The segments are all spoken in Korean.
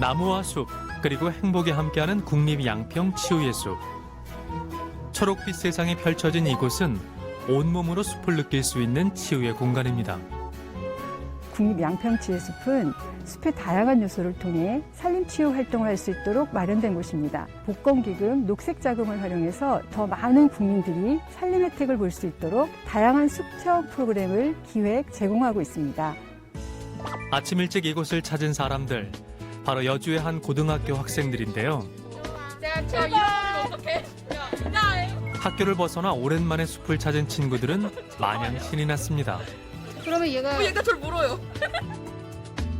나무와 숲 그리고 행복이 함께하는 국립 양평 치유의 숲. 초록빛 세상이 펼쳐진 이곳은 온몸으로 숲을 느낄 수 있는 치유의 공간입니다. 국립 양평치유 숲은 숲의 다양한 요소를 통해 산림 치유 활동을 할 수 있도록 마련된 곳입니다. 복권기금, 녹색 자금을 활용해서 더 많은 국민들이 산림 혜택을 볼 수 있도록 다양한 숲 체험 프로그램을 기획, 제공하고 있습니다. 아침 일찍 이곳을 찾은 사람들 바로 여주의 한 고등학교 학생들인데요. 학교를 벗어나 오랜만에 숲을 찾은 친구들은 마냥 신이 났습니다. 그러면 얘가 어, 얘가 저를 물어요.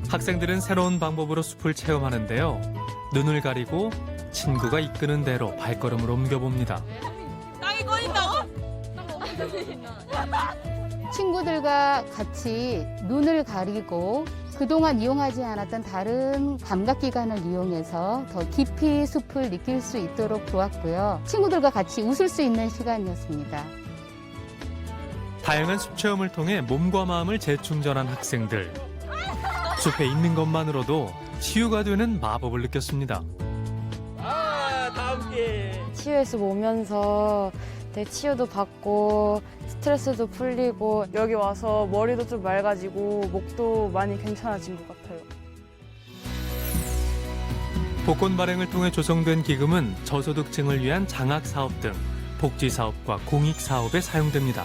학생들은 새로운 방법으로 숲을 체험하는데요. 눈을 가리고 친구가 이끄는 대로 발걸음을 옮겨봅니다. 땅이 꺼진다고? 친구들과 같이 눈을 가리고 그동안 이용하지 않았던 다른 감각기관을 이용해서 더 깊이 숲을 느낄 수 있도록 도왔고요. 친구들과 같이 웃을 수 있는 시간이었습니다. 다양한 숲 체험을 통해 몸과 마음을 재충전한 학생들. 숲에 있는 것만으로도 치유가 되는 마법을 느꼈습니다. 아, 다 함께. 치유에서 오면서 되게 치유도 받고 스트레스도 풀리고 여기 와서 머리도 좀 맑아지고 목도 많이 괜찮아진 것 같아요. 복권 발행을 통해 조성된 기금은 저소득층을 위한 장학 사업 등 복지 사업과 공익 사업에 사용됩니다.